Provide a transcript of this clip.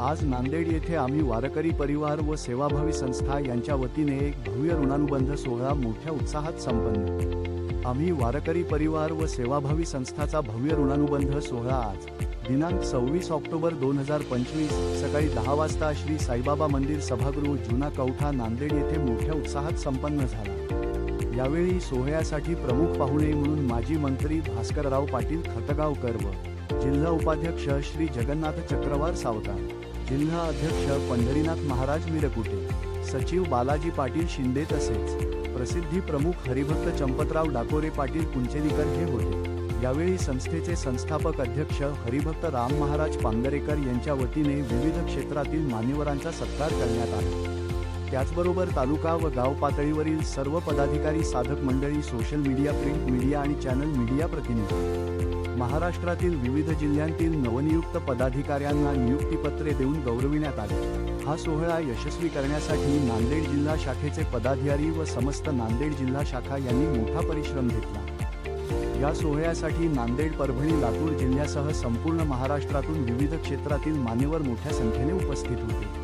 आज नांदेड येथे आम्ही वारकरी परिवार व सेवाभावी संस्था यांच्या वतीने एक भव्य ऋणानुबंध सोहळा मोठ्या उत्साहात संपन्न. आम्ही वारकरी परिवार व सेवाभावी संस्थाचा भव्य ऋणानुबंध सोहळा आज दिनांक सव्वीस ऑक्टोबर दोन हजार पंचवीस सकाळी दहा वाजता श्री साईबाबा मंदिर सभागृह जुना कवठा नांदेड येथे मोठ्या उत्साहात संपन्न झाला. यावेळी सोहळ्यासाठी प्रमुख पाहुणे म्हणून माजी मंत्री भास्करराव पाटील खतगावकर व जिल्हा उपाध्यक्ष श्री जगन्नाथ चक्रवार सावकार. जिल्हा अध्यक्ष पंढरीनाथ महाराज मिरकुटे सचिव बालाजी पाटील शिंदे तसेच प्रसिद्धी प्रमुख हरिभक्त चंपतराव डाकोरे पाटील कुंचेलीकर हे होते. यावेळी संस्थेचे संस्थापक अध्यक्ष हरिभक्त राम महाराज पांगरेकर यांच्या वतीने विविध क्षेत्रातील मान्यवरांचा सत्कार करण्यात आला. त्याचबरोबर तालुका व गाव पातळीवरील सर्व पदाधिकारी साधक मंडळी सोशल मीडिया प्रिंट मीडिया आणि चॅनल मीडिया प्रतिनिधी. महाराष्ट्रातील विविध जिल्ह्यांतील नवनियुक्त पदाधिकाऱ्यांना नियुक्तीपत्रे देऊन गौरविण्यात आले. हा सोहळा यशस्वी करण्यासाठी नांदेड जिल्हा शाखेचे पदाधिकारी व समस्त नांदेड जिल्हा शाखा यांनी मोठा परिश्रम घेतला. या सोहळ्यासाठी नांदेड परभणी लातूर जिल्ह्यासह संपूर्ण महाराष्ट्रातून विविध क्षेत्रातील मान्यवर मोठ्या संख्येने उपस्थित होते.